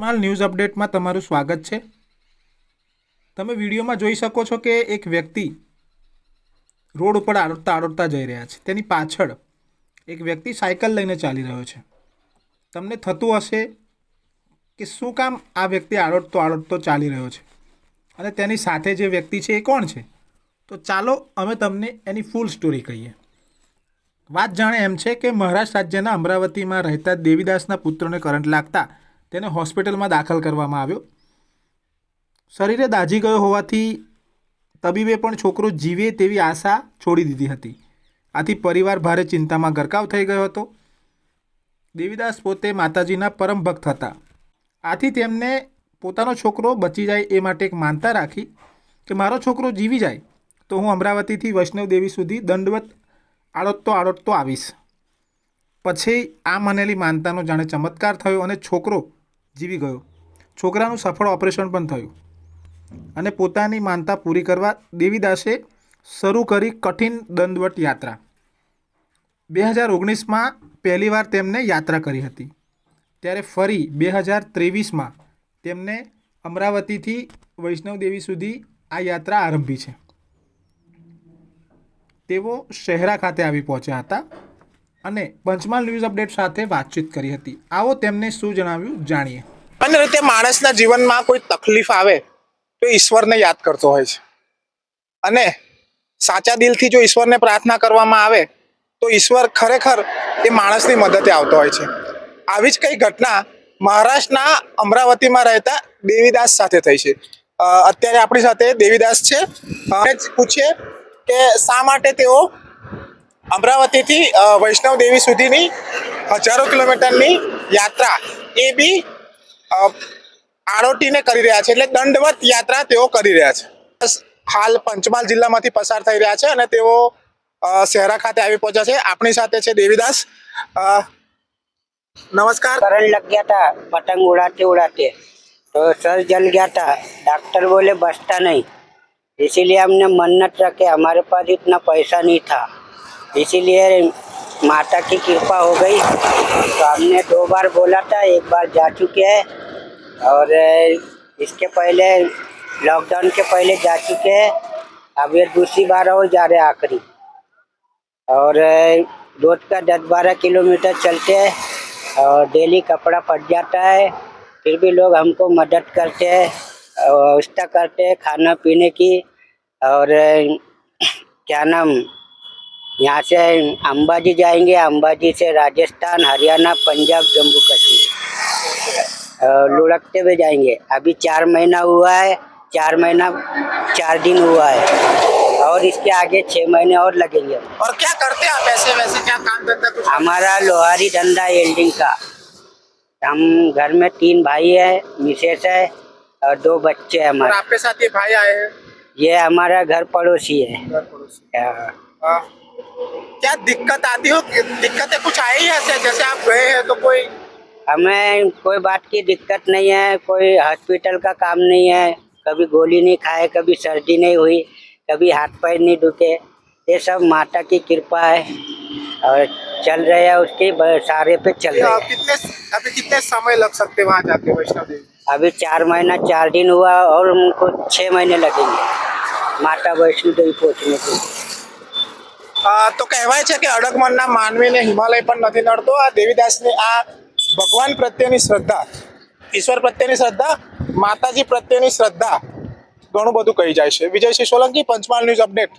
માલ ન્યૂઝ અપડેટમાં તમારું સ્વાગત છે. તમે વિડીયોમાં જોઈ શકો છો કે એક વ્યક્તિ રોડ ઉપર આડોડતા આડોડતા જઈ રહ્યા છે. તેની પાછળ એક વ્યક્તિ સાયકલ લઈને ચાલી રહ્યો છે. તમને થતું હશે કે શું કામ આ વ્યક્તિ આડોડતો આડોડતો ચાલી રહ્યો છે? અને તેની સાથે જે વ્યક્તિ છે એ કોણ છે? તો ચાલો અમે તમને એની ફૂલ સ્ટોરી કહીએ. વાત જાણે એમ છે કે મહારાષ્ટ્ર રાજ્યના અમરાવતીમાં રહેતા દેવીદાસના પુત્રને કરંટ લાગતા તેને હોસ્પિટલમાં દાખલ કરવામાં આવ્યો. શરીરે દાઝી ગયો હોવાથી તબીબે પણ છોકરો જીવે તેવી આશા છોડી દીધી હતી. આથી પરિવાર ભારે ચિંતામાં ગરકાવ થઈ ગયો હતો. દેવીદાસ પોતે માતાજીના પરમ ભક્ત હતા. આથી તેમને પોતાનો છોકરો બચી જાય એ માટે એક માનતા રાખી કે મારો છોકરો જીવી જાય તો હું અમરાવતીથી વૈષ્ણવ દેવી સુધી દંડવત આડોતતો આડોતતો આવીશ. પછી આ માનેલી માનતાનો જાણે ચમત્કાર થયો અને છોકરો જીવી ગયો. છોકરાનું સફળ ઓપરેશન પણ થયું. અને પોતાની માનતા પૂરી કરવા દેવીદાસે શરૂ કરી કઠિન દંડવટ યાત્રા. બે હજાર ઓગણીસમાં પહેલીવાર તેમને યાત્રા કરી હતી. ત્યારે ફરી બે હજાર ત્રેવીસમાં તેમને અમરાવતીથી વૈષ્ણવદેવી સુધી આ યાત્રા આરંભી છે. તેઓ શહેરા ખાતે આવી પહોંચ્યા હતા. અને પંચમહાલ ન્યૂઝ અપડેટ સાથે વાતચીત કરી હતી. આવો તેમને શું જણાવ્યું જાણીએ. અને રીતે માણસના જીવનમાં કોઈ તકલીફ આવે તો ઈશ્વરને યાદ કરતો હોય છે. અને સાચા દિલથી જો ઈશ્વરને પ્રાર્થના કરવામાં આવે તો ઈશ્વર ખરેખર એ માણસની મદદે આવતો હોય છે. આવી જ કઈ ઘટના મહારાષ્ટ્રના અમરાવતીમાં રહેતા દેવીદાસ સાથે થઈ છે. અત્યારે આપણી સાથે દેવીદાસ છે. પૂછીએ કે શા માટે તેઓ અમરાવતીથી અ, વૈષ્ણવ દેવી સુધીની હજારો કિલોમીટરની યાત્રા એ બી અ, આરોટીને કરી રહ્યા છે એટલે દંડવત યાત્રા તેઓ કરી રહ્યા છે બસ હાલ પંચમહાલ જિલ્લામાંથી પસાર થઈ રહ્યા છે અને તેઓ અ, શહેરા ખાતે આવી પહોંચ્યા છે આપણી સાથે છે દેવીદાસ અ, નમસ્કાર करंट लग गया था पतंग उड़ाते उड़ाते तो सर जल गया था डॉक्टर बोले बचता नहीं इसीलिए हमने मन्नत रखे हमारे पास इतना पैसा नहीं था इसीलिए माता की कृपा हो गई। तो हमने दो बार बोला था, एक बार जा चुके हैं और इसके पहले लॉकडाउन के पहले जा चुके हैं। अब ये दूसरी बार और जा रहे आखिरी। और रोज का दस बारह किलोमीटर चलते हैं और डेली कपड़ा फट जाता है। फिर भी लोग हमको मदद करते हैं, व्यवस्था करते हैं खाना पीने की। और क्या नाम यहाँ से अंबाजी जाएँगे अंबाजी से राजस्थान हरियाणा पंजाब जम्मू कश्मीर। लुढ़कते हुए जाएँगे। अभी चार महीना हुआ है चार महीना चार दिन हुआ है। और इसके आगे छः महीने और लगेंगे। और क्या करते हैं आप ऐसे वैसे? क्या काम करते हैं हमारा लोहारी धंधा एल्डिंग का। हम घर में तीन भाई है मिसेस है और दो बच्चे हैं हमारे। आपके साथ ये भाई आए हैं? ये हमारा घर पड़ोसी है। घर पड़ोसी। हाँ। हाँ। क्या दिक्कत आती हो? दिक्कतें कुछ आई है ऐसे? जैसे आप गए हैं तो कोई हमें कोई बात की दिक्कत नहीं है कोई हॉस्पिटल का काम नहीं है कभी गोली नहीं खाए कभी सर्दी नहीं हुई कभी हाथ पैर नहीं दुखे। ये सब माता की कृपा है और चल रहे हैं उसके सारे पे चल रहे हैं। कितने अभी कितने समय लग सकते वहाँ जाके वैष्णव देवी? अभी चार महीना चार दिन हुआ और उनको छः महीने लगेंगे। माता वैष्णो देवी पहुँचने के लिए। તો કહેવાય છે કે અડગમનના માનવીને હિમાલય પણ નથી નડતો. આ દેવીદાસની આ ભગવાન પ્રત્યેની શ્રદ્ધા, ઈશ્વર પ્રત્યેની શ્રદ્ધા, માતાજી પ્રત્યેની શ્રદ્ધા ઘણું બધું કહી જાય છે. Vijaysinh Solanki, Panchmahal news update.